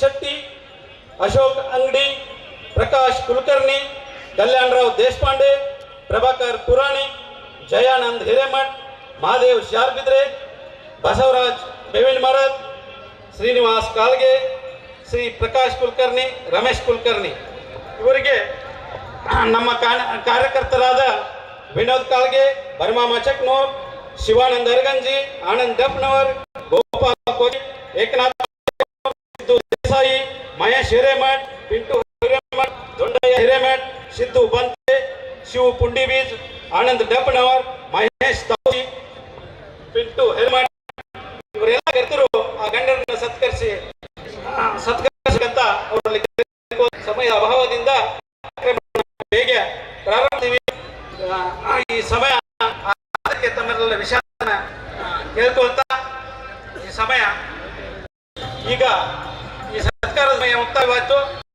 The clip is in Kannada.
ಶೆಟ್ಟಿ, ಅಶೋಕ್ ಅಂಗಡಿ, ಪ್ರಕಾಶ್ ಕುಲಕರ್ಣಿ, ಕಲ್ಯಾಣರಾವ್ ದೇಶಪಾಂಡೆ, ಪ್ರಭಾಕರ್ ಪುರಾಣಿ, ಜಯಾನಂದ್ ಹಿರೇಮಠ್, ಮಹಾದೇವ್ ಶಾರ್ಬಿದ್ರೆ ಬಸವರಾಜ್ ಬೇವಿನ ಮರದ್, ಶ್ರೀನಿವಾಸ್ ಕಾಲ್ಗೆ, ಶ್ರೀ ಪ್ರಕಾಶ್ ಕುಲಕರ್ಣಿ, ರಮೇಶ್ ಕುಲಕರ್ಣಿ. ಇವರಿಗೆ ನಮ್ಮ ಕಾರ್ಯಕರ್ತರಾದ ವಿನೋದ್ ಕಾಲ್ಗೆ, ಬರ್ಮಾ ಮಚಕ್ನೋರ್, ಶಿವಾನಂದ್ ಅರಗಂಜಿ, ಆನಂದ್ ಡಪ್ನವರ್ ಹಿರೇಮಠ್, ಪಿಂಟು ಹಿರೇಮಠ್, ದೊಂಡಯ್ಯ ಹಿರೇಮಠ್, ಸಿದ್ದು ಬಂತೆ, ಶಿವು ಪುಂಡಿಬೀಜ್, ಆನಂದ್ ಡಪ್ಪನವರ್, ಮಹೇಶ್ ತೌಜಿ, ಪಿಂಟು ಹಿರೇಮಠ್. ಇವರೆಲ್ಲ ಕರೆತರು ಆ ಗಂಡರನ್ನ ಸತ್ಕರಿಸಿ ಸತ್ಕರಿಸಬೇಕಂತ ಅವರಲ್ಲಿ ಸಮಯ ಅಭಾವದಿಂದ ಹೇಗೆ ಪ್ರಾರಂಭಿಸ್ತೀವಿ ಈ ಸಮಯ ಅದಕ್ಕೆ ತಮ್ಮೆಲ್ಲ ವಿಷಾದನ ಕೇಳ್ಕೊಳ್ತಾ ಈ ಸಮಯ ಈಗ também é um talento